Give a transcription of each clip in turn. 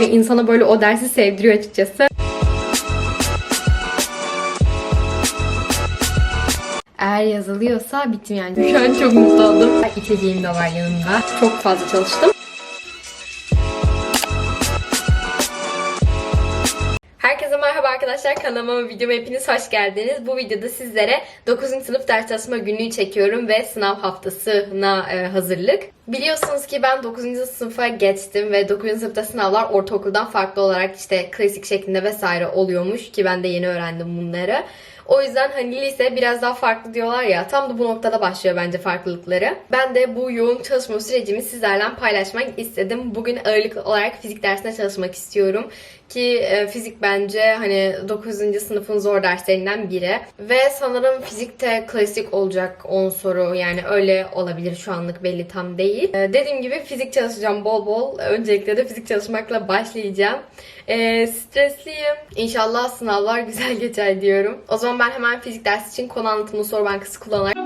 Ve insana böyle o dersi sevdiriyor açıkçası. Eğer yazılıyorsa bittim yani. Şu an çok mutlu oldum. İçeceğim de var yanımda. Çok fazla çalıştım. Herkese merhaba arkadaşlar. Kanalıma ve videoma hepiniz hoş geldiniz. Bu videoda sizlere 9. sınıf ders çalışma günlüğü çekiyorum ve sınav haftasına e, hazırlık. Biliyorsunuz ki ben 9. sınıfa geçtim ve 9. sınıfta sınavlar ortaokuldan farklı olarak işte klasik şeklinde vesaire oluyormuş ki ben de yeni öğrendim bunları. O yüzden hani lise biraz daha farklı diyorlar ya tam da bu noktada başlıyor bence farklılıkları. Ben de bu yoğun çalışma sürecimi sizlerle paylaşmak istedim. Bugün ağırlıklı olarak fizik dersine çalışmak istiyorum. Ki e, fizik bence hani 9. sınıfın zor derslerinden biri. Ve sanırım fizikte klasik olacak 10 soru yani öyle olabilir şu anlık belli tam değil. E, dediğim gibi fizik çalışacağım bol bol. Öncelikle de fizik çalışmakla başlayacağım. E, stresliyim. İnşallah sınavlar güzel geçer diyorum. O zaman ben hemen fizik dersi için konu anlatımlı soru bankası kullanarak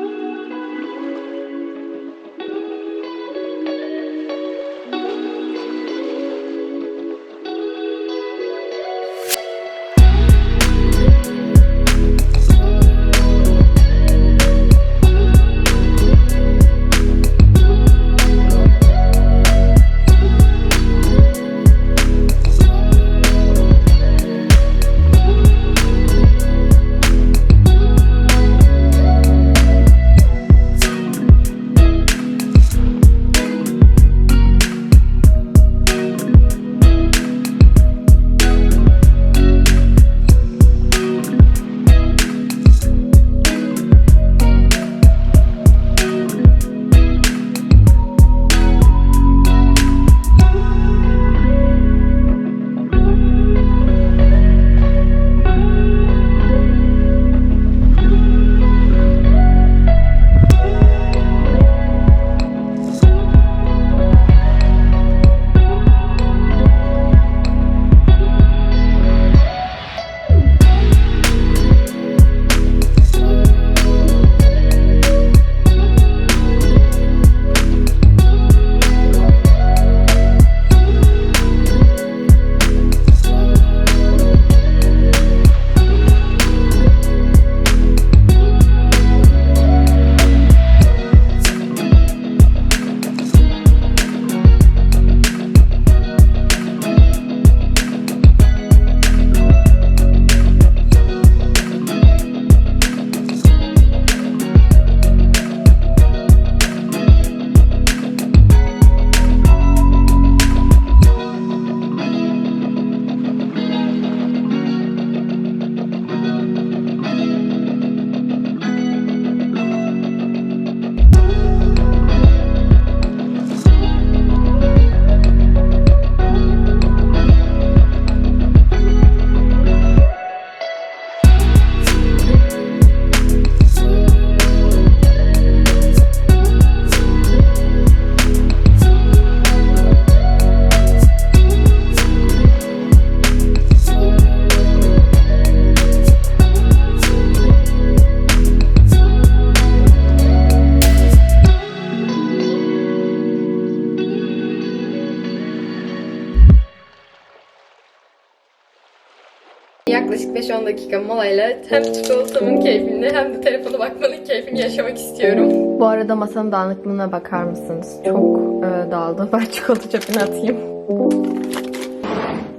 Yaklaşık 5-10 dakika molayla hem çikolatamın keyfini hem de telefona bakmanın keyfini yaşamak istiyorum. Bu arada masanın dağınıklığına bakar mısınız? Çok e, dağıldı. Ben çikolata çöpüne atayım.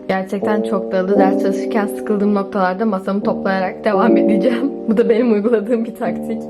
Gerçekten çok dağıldı. Ders çalışırken sıkıldığım noktalarda masamı toplayarak devam edeceğim. Bu da benim uyguladığım bir taktik.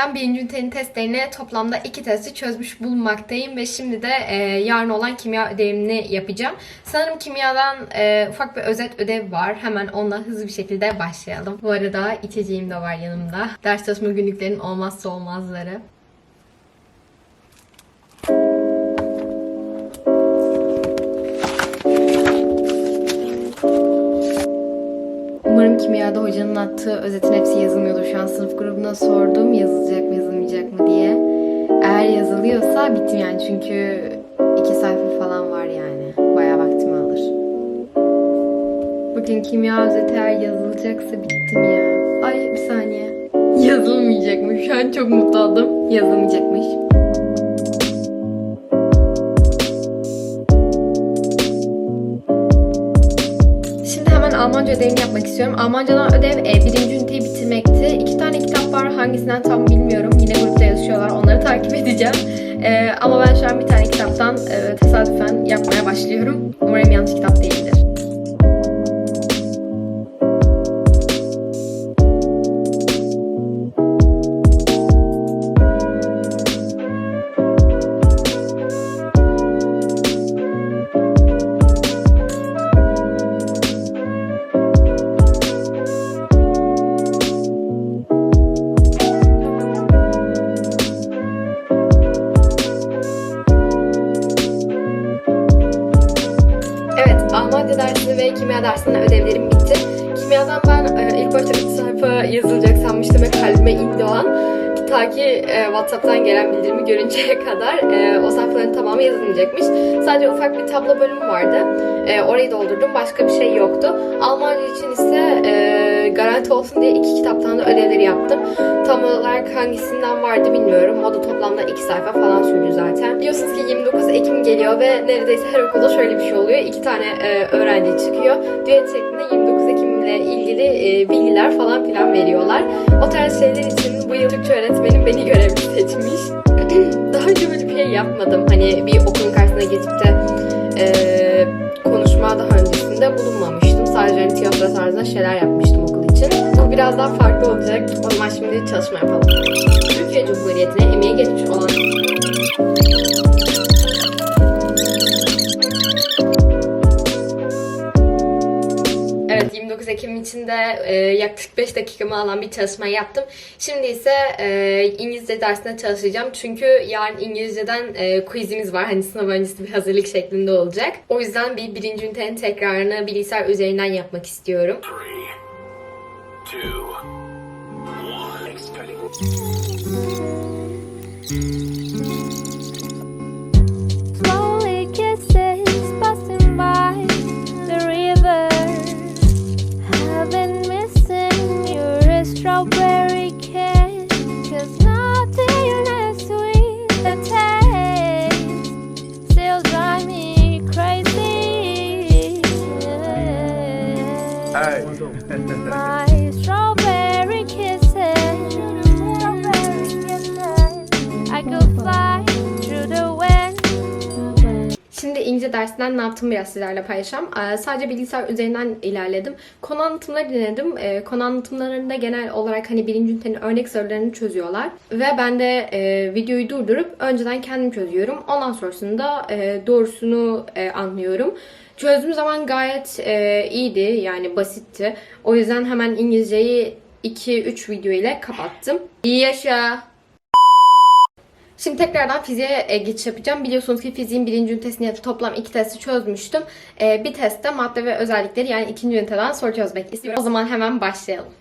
Şimdiden birinci ünitenin testlerini toplamda iki testi çözmüş bulunmaktayım ve şimdi de e, yarın olan kimya ödevini yapacağım. Sanırım kimyadan e, ufak bir özet ödev var. Hemen onunla hızlı bir şekilde başlayalım. Bu arada içeceğim de var yanımda. Ders çalışma günlüklerinin olmazsa olmazları. Umarım kimyada hocanın attığı özetin hepsi yazılmıyordur. Şu an sınıf grubuna sordum yazılacak mı yazılmayacak mı diye. Eğer yazılıyorsa bittim yani çünkü iki sayfa falan var yani. Bayağı vaktimi alır. Bugün kimya özeti eğer yazılacaksa bittim ya. Ay bir saniye. Yazılmayacakmış. Şu an çok mutlu oldum. Yazılmayacakmış. Almanca ödevini yapmak istiyorum. Almancadan ödev e, birinci üniteyi bitirmekti. İki tane kitap var. Hangisinden tam bilmiyorum. Yine grupta yazışıyorlar. Onları takip edeceğim. E, ama ben şu an bir tane kitaptan e, tesadüfen yapmaya başlıyorum. Umarım yanlış kitap değildir. WhatsApp'tan gelen bildirimi görünceye kadar e, o sayfaların tamamı yazılmayacakmış. Sadece ufak bir tablo bölümü vardı. E, orayı doldurdum. Başka bir şey yoktu. Almanca için ise e, garanti olsun diye iki kitaptan da ödevleri yaptım. Tam olarak hangisinden vardı bilmiyorum. O da toplamda iki sayfa falan sürdü zaten. Biliyorsunuz ki 29 Ekim geliyor ve neredeyse her okulda şöyle bir şey oluyor. İki tane e, öğrenci çıkıyor. Düet şeklinde 29 Ekim ile ilgili e, bilgiler falan filan veriyorlar. O tarz şeyler için bu yıl Türkçe öğretmenim beni görevli seçmiş. Daha önce böyle bir şey yapmadım. Hani bir okulun karşısına geçip de e, konuşma daha öncesinde bulunmamıştım. Sadece hani tiyatro tarzında şeyler yapmıştım okul için. Bu biraz daha farklı olacak. O zaman şimdi çalışma yapalım. Türkiye Cumhuriyeti'ne emeği geçmiş olan 29 Ekim için de e, yaklaşık 5 dakikamı alan bir çalışma yaptım. Şimdi ise e, İngilizce dersine çalışacağım. Çünkü yarın İngilizceden e, quizimiz var. Hani sınav öncesi bir hazırlık şeklinde olacak. O yüzden bir birinci ünitenin tekrarını bilgisayar üzerinden yapmak istiyorum. Three, two, one. My strawberry kisses. Strawberry kisses. I could fly through the wind. Şimdi İngilizce dersinden ne yaptım biraz sizlerle paylaşacağım. Ee, sadece bilgisayar üzerinden ilerledim. Konu anlatımları dinledim. Ee, konu anlatımlarında genel olarak hani birinci ünitenin örnek sorularını çözüyorlar. Ve ben de e, videoyu durdurup önceden kendim çözüyorum. Ondan sonrasında e, doğrusunu e, anlıyorum. Çözdüğüm zaman gayet e, iyiydi yani basitti. O yüzden hemen İngilizceyi 2-3 video ile kapattım. İyi yaşa! Şimdi tekrardan fiziğe e, geçiş yapacağım. Biliyorsunuz ki fiziğin birinci ünitesini ya toplam iki testi çözmüştüm. E, bir testte madde ve özellikleri yani ikinci üniteden soru çözmek istiyorum. O zaman hemen başlayalım.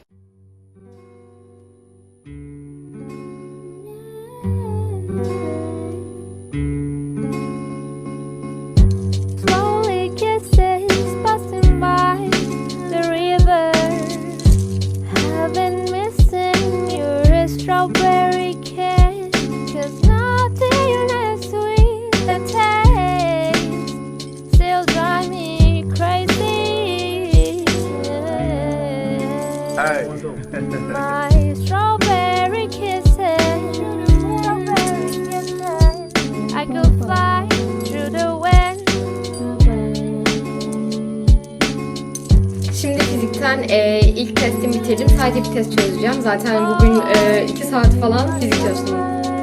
E, ilk testimi bitirdim. Sadece bir test çözeceğim. Zaten bugün 2 saat falan fizik çalıştım.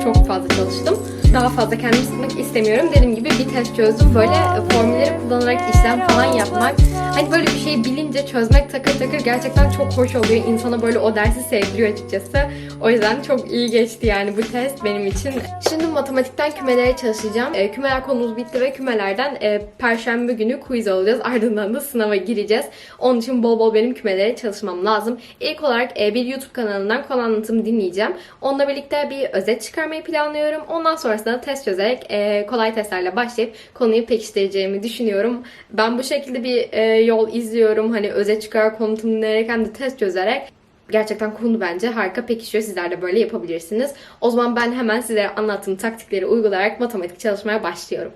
Çok fazla çalıştım. Daha fazla kendimi sıkmak istemiyorum. Dediğim gibi bir test çözdüm. Böyle formülleri kullanarak işlem falan yapmak. Hani böyle bir şeyi bilince çözmek takır takır gerçekten çok hoş oluyor. İnsana böyle o dersi sevdiriyor açıkçası. O yüzden çok iyi geçti yani bu test benim için. Şimdi matematikten kümelere çalışacağım. E, kümeler konumuz bitti ve kümelerden e, perşembe günü quiz alacağız. Ardından da sınava gireceğiz. Onun için bol bol benim kümelere çalışmam lazım. İlk olarak e, bir YouTube kanalından konu anlatımı dinleyeceğim. Onunla birlikte bir özet çıkarmayı planlıyorum. Ondan sonrasında test çözerek e, kolay testlerle başlayıp konuyu pekiştireceğimi düşünüyorum. Ben bu şekilde bir e, yol izliyorum. Hani özet çıkar, konu dinleyerek hem de test çözerek Gerçekten konu bence harika pekişiyor. Sizler de böyle yapabilirsiniz. O zaman ben hemen sizlere anlattığım taktikleri uygulayarak matematik çalışmaya başlıyorum.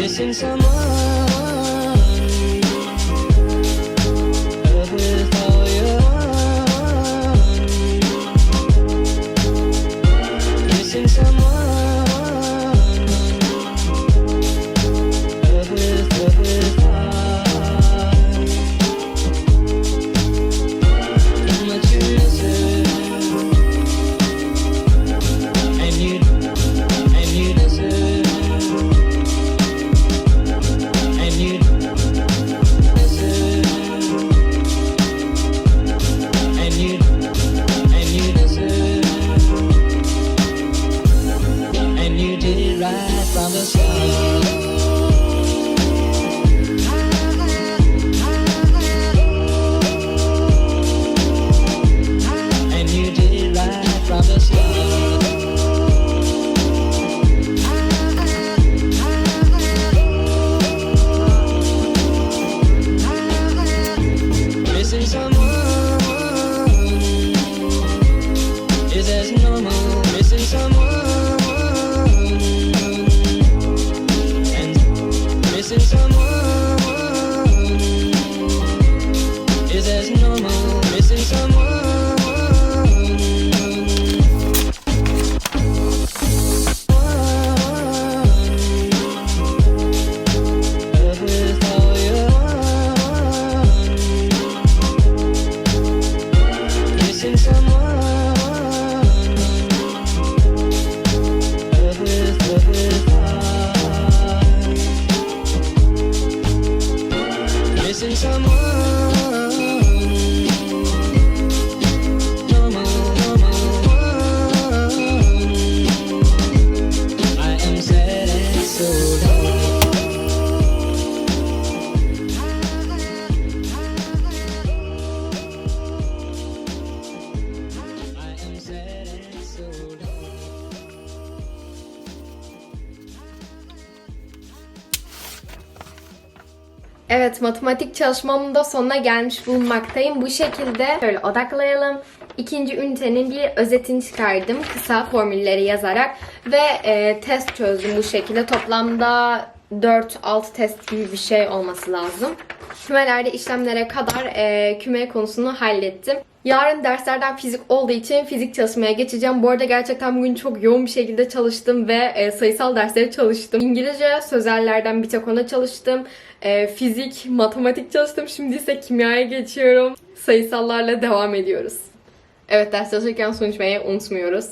Missing someone Matematik çalışmamın da sonuna gelmiş bulunmaktayım. Bu şekilde şöyle odaklayalım. İkinci ünitenin bir özetini çıkardım. Kısa formülleri yazarak ve e, test çözdüm bu şekilde. Toplamda 4-6 test gibi bir şey olması lazım. Kümelerde işlemlere kadar e, küme konusunu hallettim. Yarın derslerden fizik olduğu için fizik çalışmaya geçeceğim. Bu arada gerçekten bugün çok yoğun bir şekilde çalıştım ve e, sayısal dersleri çalıştım. İngilizce sözellerden bir tek ona çalıştım. E, fizik, matematik çalıştım. Şimdi ise kimyaya geçiyorum. Sayısallarla devam ediyoruz. Evet ders çalışırken su içmeyi unutmuyoruz.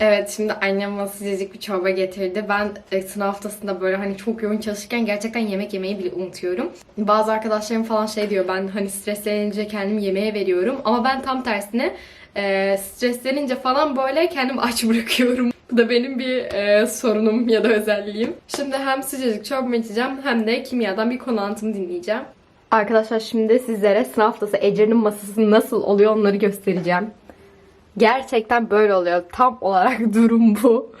Evet şimdi annem bana sıcacık bir çorba getirdi. Ben e, sınav haftasında böyle hani çok yoğun çalışırken gerçekten yemek yemeyi bile unutuyorum. Bazı arkadaşlarım falan şey diyor ben hani streslenince kendimi yemeğe veriyorum. Ama ben tam tersine e, streslenince falan böyle kendimi aç bırakıyorum. Bu da benim bir e, sorunum ya da özelliğim. Şimdi hem sıcacık çorba içeceğim hem de kimyadan bir konu anlatımı dinleyeceğim. Arkadaşlar şimdi sizlere sınav haftası Ece'nin masası nasıl oluyor onları göstereceğim. Gerçekten böyle oluyor. Tam olarak durum bu.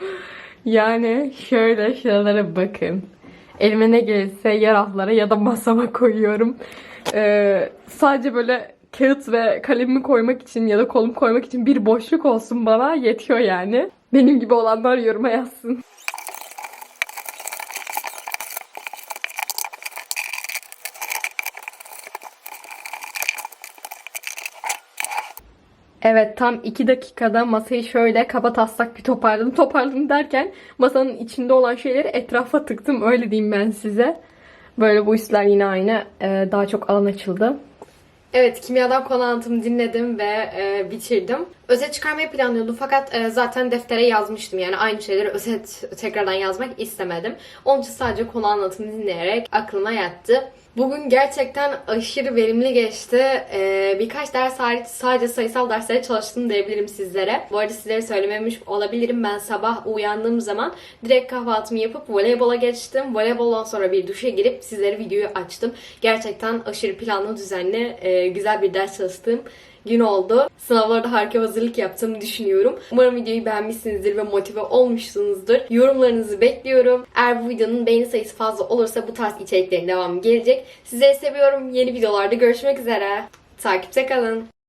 Yani şöyle şuralara bakın. Elime ne gelirse ya raflara ya da masama koyuyorum. Ee, sadece böyle kağıt ve kalemimi koymak için ya da kolumu koymak için bir boşluk olsun bana yetiyor yani. Benim gibi olanlar yoruma yazsın. Evet tam 2 dakikada masayı şöyle kaba taslak bir toparladım. Toparladım derken masanın içinde olan şeyleri etrafa tıktım. Öyle diyeyim ben size. Böyle bu üstler yine aynı. Ee, daha çok alan açıldı. Evet, kimyadan konu anlatımı dinledim ve e, bitirdim. Özet çıkarmayı planlıyordum fakat e, zaten deftere yazmıştım. Yani aynı şeyleri özet tekrardan yazmak istemedim. Onun için sadece konu anlatımı dinleyerek aklıma yattı. Bugün gerçekten aşırı verimli geçti. Ee, birkaç ders hariç sadece sayısal derslere çalıştım diyebilirim sizlere. Bu arada sizlere söylememiş olabilirim. Ben sabah uyandığım zaman direkt kahvaltımı yapıp voleybola geçtim. Voleyboldan sonra bir duşa girip sizlere videoyu açtım. Gerçekten aşırı planlı, düzenli, e, güzel bir ders çalıştım gün oldu. Sınavlarda harika hazırlık yaptığımı düşünüyorum. Umarım videoyu beğenmişsinizdir ve motive olmuşsunuzdur. Yorumlarınızı bekliyorum. Eğer bu videonun beğeni sayısı fazla olursa bu tarz içeriklerin devamı gelecek. Sizleri seviyorum. Yeni videolarda görüşmek üzere. Takipte kalın.